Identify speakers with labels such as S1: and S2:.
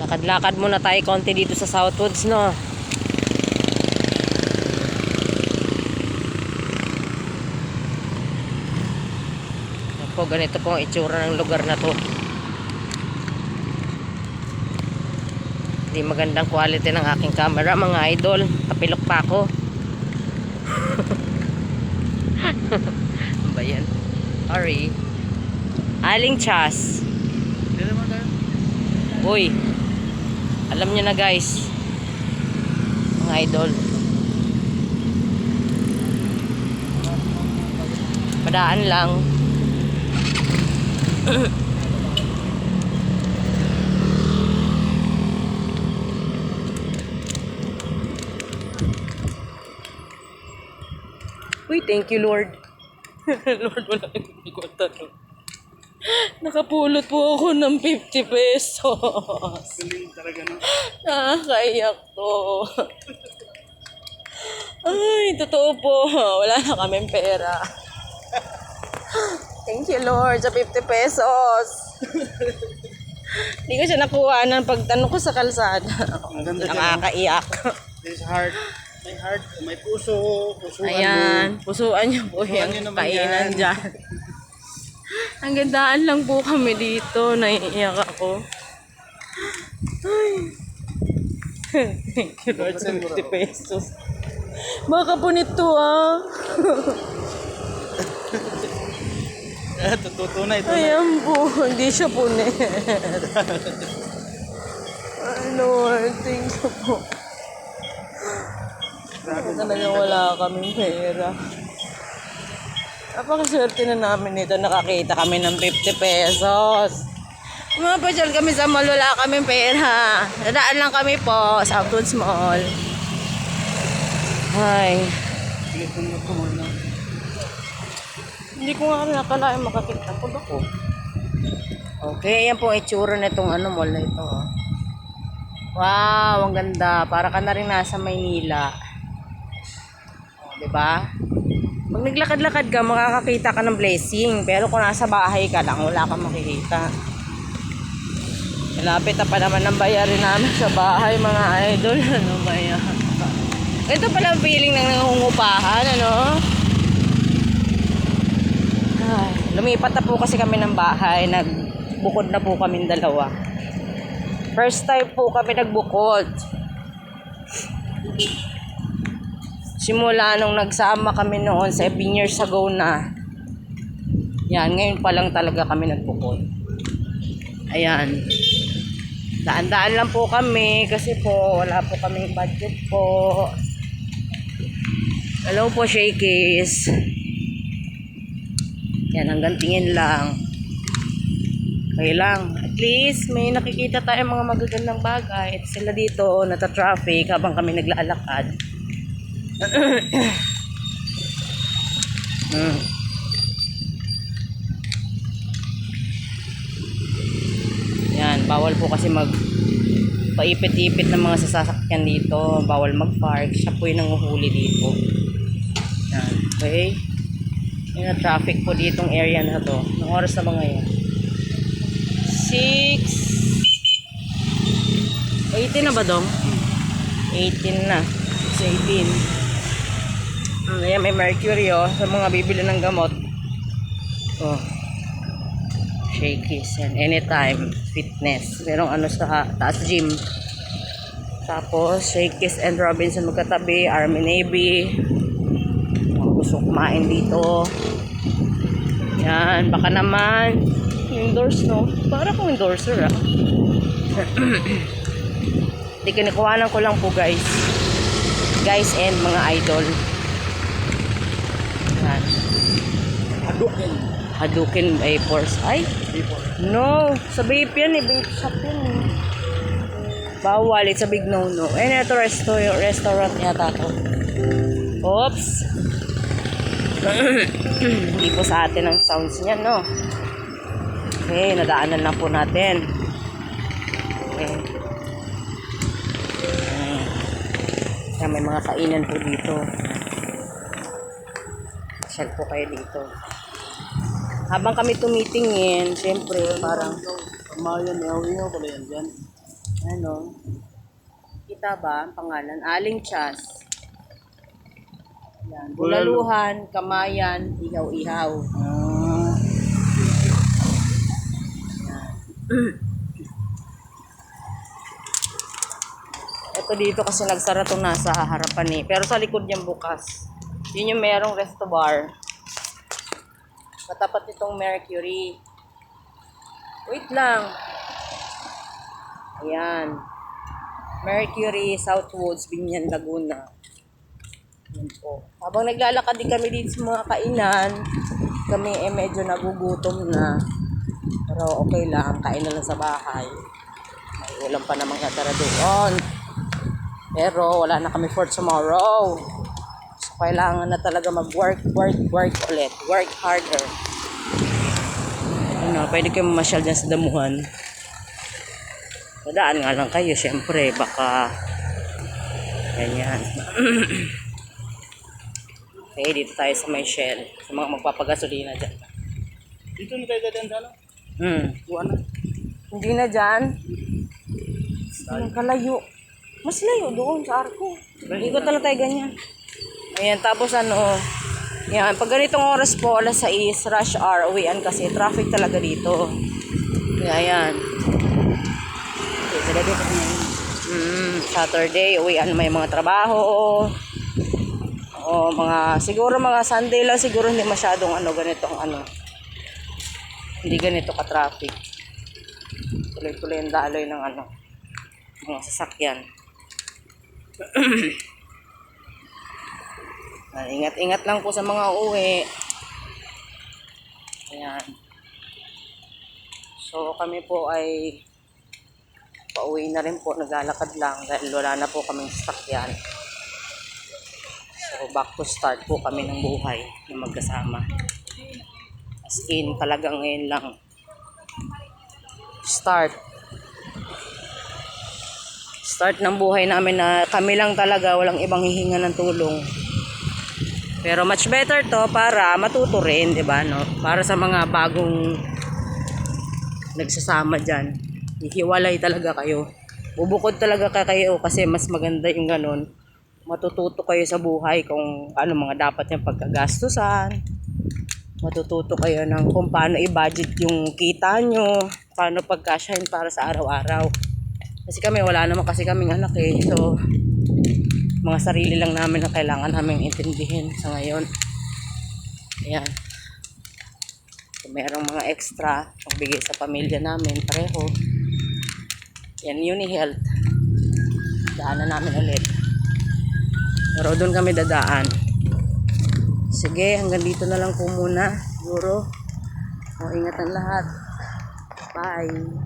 S1: Lakad-lakad muna tayo konti dito sa Southwoods, no? Po, ganito po ang itsura ng lugar na to. Hindi magandang quality ng aking camera, mga idol. Kapilok pa ako. Ano ba yan? Sorry. Aling Chas. Uy. Alam niyo na guys. Mga idol. Padaan lang. Uy, thank you Lord. Lord, wala nang kwenta no. Nakapulot po ako ng 50 pesos.
S2: Galing talaga no.
S1: Nakakaiyak to. Ay, totoo po. Wala na kaming pera. Thank you, Lord, sa 50 pesos. Hindi ko siya nakuha ng pagtanong ko sa kalsada.
S2: Ang ganda dyan?
S1: Nakakaiyak.
S2: This heart. May heart. May puso. Pusuan
S1: Ayan,
S2: mo.
S1: pusuan niyo po
S2: Pusuan
S1: yung
S2: niyo naman
S1: kainan
S2: yan.
S1: dyan. Ang gandaan lang po kami dito. Naiiyak ako. Ay. Thank you Lord sa 50 pesos. Baka po nito ah.
S2: Eh, tutunay. Tunay.
S1: Ayan po. Hindi siya punit. Ay Lord, thank you po. Talaga wala kaming pera. Napakaswerte na namin nito. Nakakita kami ng 50 pesos. Mapasyal kami sa mall. Wala kaming pera. Nadaan lang kami po sa Outwoods Mall. Ay. Hindi ko nga nakalain makakita po ako. Okay, yan po itsura na itong ano, mall na ito. oh. Wow, ang ganda. Para ka na rin nasa Maynila. Oh, 'Di ba? Pag naglakad-lakad ka, makakakita ka ng blessing. Pero kung nasa bahay ka lang, wala kang makikita. Malapit na pa naman ang bayarin namin sa bahay, mga idol. Ano ba yan? Ito pala ang feeling ng nangungupahan, ano? Ay, lumipat na po kasi kami ng bahay. Nagbukod na po kami dalawa. First time po kami nagbukod. Simula nung nagsama kami noon, 7 years ago na. Yan, ngayon pa lang talaga kami nagbukod. Ayan. Daan-daan lang po kami kasi po wala po kaming budget po. Hello po, Shakies. Yan, hanggang tingin lang. Okay lang. At least, may nakikita tayo mga magagandang bagay. At sila dito, nata-traffic habang kami naglalakad. Hmm. Yan, bawal po kasi mag paipit-ipit ng mga sasakyan dito. Bawal mag-park. Siya po yung nanguhuli dito. Yan, okay? Yung traffic po ditong area na to. Anong oras na ba ngayon? 6 18 na ba dong? 18 na. 6 18. Hmm, ayan, may mercury oh. Sa mga bibili ng gamot. Oh. Shakies yan. Anytime. Fitness. Merong ano sa taas gym. Tapos, Shakies and Robinson magkatabi. Army Navy. Mga gusto kumain dito. Yan. Baka naman. Endorse, no? Para kung endorser, ah. Hindi, kinikuhanan ko lang po, guys. Guys and mga idol. Yan.
S2: Hadukin.
S1: Hadukin. Ay,
S2: Before.
S1: no. Sa vape yan, eh. Vape shop yan, eh. Bawal. It's a big no-no. Eh, ito resto, restaurant yata to. Oops. Hindi po sa atin ang sounds niyan, no? Okay, nadaanan na po natin. Okay. Kaya may mga kainan po dito. Shell po kayo dito. Habang kami tumitingin, syempre, parang
S2: Mayan, yaw-yaw pala yan dyan.
S1: Ano? Kita ba ang pangalan? Aling Chas. Yan. Bulaluhan, kamayan, ihaw-ihaw.
S2: Ah,
S1: Ito dito kasi nagsara to nasa harapan eh. Pero sa likod niyang bukas. Yun yung merong resto bar. Katapat itong Mercury. Wait lang. Ayan. Mercury, Southwoods, Binyan, Laguna. Yan po. Habang naglalakad din kami dito sa mga kainan, kami eh medyo nagugutom na. Pero okay lang, kain na lang sa bahay. May ulam pa namang natara doon. Pero wala na kami for tomorrow. Kailangan na talaga mag-work, work, work ulit. Work harder. Ano, pwede kayo mamasyal dyan sa damuhan. Madaan nga lang kayo, syempre. Baka, ganyan. okay, dito tayo sa may shell. Sa mga magpapagasolina dyan.
S2: dito na tayo dadaan ano?
S1: Hmm.
S2: Buwan na.
S1: Hindi na dyan. Ang kalayo. Mas layo doon sa arko. Ikot na lang tayo ganyan. Ayan, tapos ano, yan, pag ganitong oras po, alas 6, rush hour, uwian kasi, traffic talaga dito. Kaya yan. Okay, talaga ngayon. Mm, Saturday, uwian may mga trabaho. O mga, siguro mga Sunday lang, siguro hindi masyadong ano, ganitong ano. Hindi ganito ka-traffic. Tuloy-tuloy ang daloy ng ano, mga sasakyan. Ingat-ingat lang po sa mga uwi. Ayan. So kami po ay pauwi na rin po, naglalakad lang dahil wala na po kaming sasakyan. So back to start po kami ng buhay na magkasama. As in, talagang ngayon lang start start ng buhay namin na kami lang talaga walang ibang hihinga ng tulong pero much better to para matuto rin di ba no para sa mga bagong nagsasama dyan hihiwalay talaga kayo bubukod talaga ka kayo kasi mas maganda yung ganun matututo kayo sa buhay kung ano mga dapat yung pagkagastusan matututo kayo ng kung paano i-budget yung kita nyo, paano pagkasyahin para sa araw-araw. Kasi kami, wala naman kasi kaming anak eh. So, mga sarili lang namin na kailangan namin intindihin sa ngayon. Ayan. Kung merong mga extra, pagbigay sa pamilya namin, pareho. Yan, uni-health. Daanan namin ulit. Pero doon kami dadaan. Sige, hanggang dito na lang po muna. Siguro. O, ingat ang lahat. Bye.